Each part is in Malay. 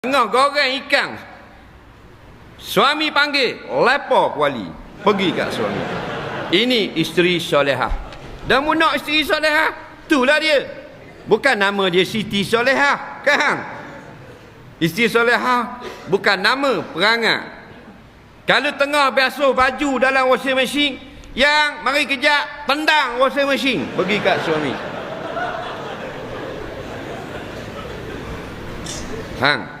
Tengah goreng ikan. Suami panggil, lepo kuali. Pergi kat suami. Ini isteri solehah. Dan mu nak isteri solehah? Itulah dia. Bukan nama dia Siti Solehah. Kan? Isteri solehah bukan nama perangai. Kalau tengah basuh baju dalam washing machine, yang mari kejap tendang washing machine. Pergi kat suami. Hang.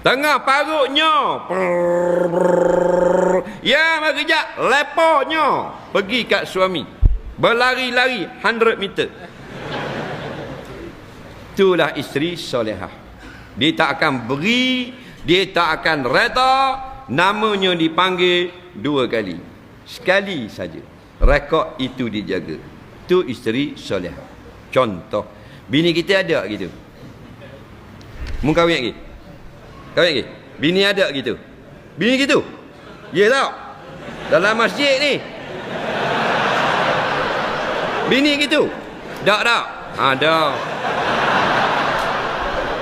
Tengah parutnya. Ya, mari kejap. Leponya. Pergi kat suami. Berlari-lari 100 meter. Itulah isteri solehah. Dia tak akan beri, dia tak akan reda, namanya dipanggil dua kali. Sekali saja. Rekod itu dijaga. Itu isteri solehah. Contoh. Bini kita ada gitu. Mu kahwin lagi? Kahwin lagi? Bini ada gitu? Bini gitu? Ya tak? Dalam masjid ni. Bini gitu? Tak tak? Ada.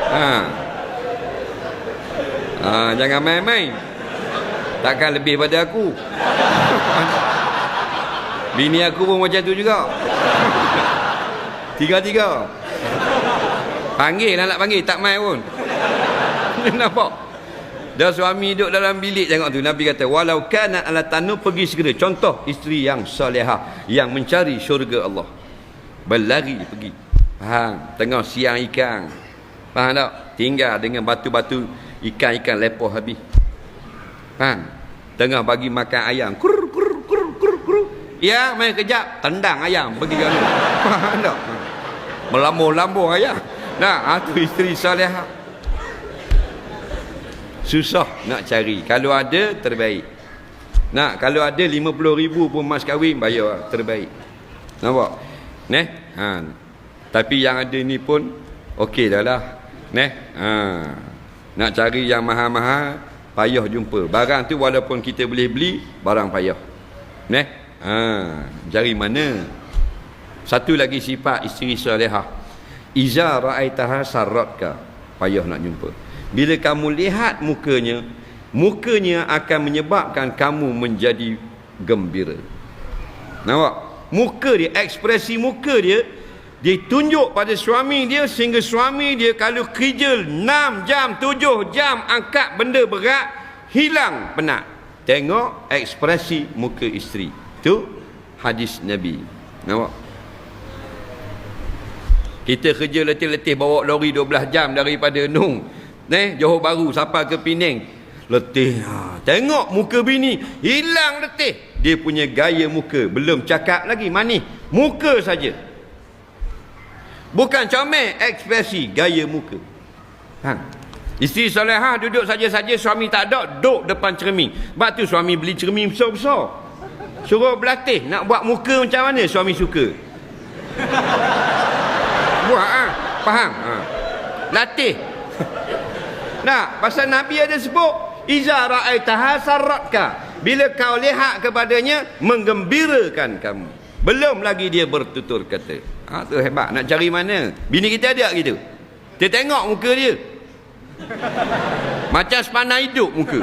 Ha. Ha, jangan main-main. Takkan lebih pada aku. Bini aku pun macam tu juga. Tiga-tiga. Panggil lah nak panggil, tak main pun. Nampak? Dan suami duduk dalam bilik tengok tu. Nabi kata, walau kana ala tanu pergi segera. Contoh isteri yang salihah. Yang mencari syurga Allah. Berlari pergi. Faham? Tengah siang ikan. Faham tak? Tinggal dengan batu-batu ikan-ikan lepoh habis. Faham? Tengah bagi makan ayam. Kur, kur, kur, kur, kur. Ya, main kejap. Tendang ayam. Pergi ke mana? Faham tak? Melambung-lambung ayam. Nah, itu isteri salihah. Susah nak cari. Kalau ada, terbaik. Nak, kalau ada 50 ribu pun mas kahwin, bayar terbaik. Nampak? Neh? Ha. Tapi yang ada ni pun, okey dah lah. Neh? Ha. Nak cari yang mahal-mahal, payah jumpa. Barang tu walaupun kita boleh beli, barang payah. Neh? Ha. Cari mana? Satu lagi sifat isteri salihah. Iza ra'aitaha sarratka. Payah nak jumpa. Bila kamu lihat mukanya, mukanya akan menyebabkan kamu menjadi gembira. Nampak? Muka dia, ekspresi muka dia, dia tunjuk pada suami dia sehingga suami dia kalau kerja 6 jam, 7 jam angkat benda berat, hilang penat. Tengok ekspresi muka isteri. Itu hadis Nabi. Nampak? Kita kerja letih-letih bawa lori 12 jam daripada Nung. Eh, Johor Baru sampai ke Penang. Letih. Ha. Tengok muka bini. Hilang letih. Dia punya gaya muka. Belum cakap lagi. Manis. Muka saja. Bukan comel. Ekspresi. Gaya muka. Ha. Isteri Salehah duduk saja-saja. Suami tak ada. Duduk depan cermin. Sebab tu suami beli cermin besar-besar. Suruh berlatih. Nak buat muka macam mana suami suka. Buat ha? Faham? Ha. Latih. Nah, pasal Nabi ada sebut iza ra'aitaha sarratka. Bila kau lihat kepadanya menggembirakan kamu. Belum lagi dia bertutur kata. Ha tu hebat. Nak cari mana? Bini kita ada gitu. Dia tengok muka dia. Macam sepanah hidup muka.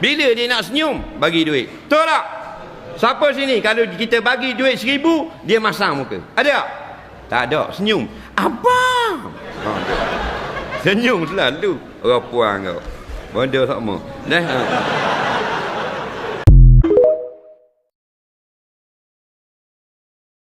Bila dia nak senyum, bagi duit. Betul tak? Siapa sini kalau kita bagi duit seribu, dia masang muka. Ada tak? Tak ada. Senyum. Abang. Ha. Senyum selalu. Orang puang kau. Benda sama. Dah.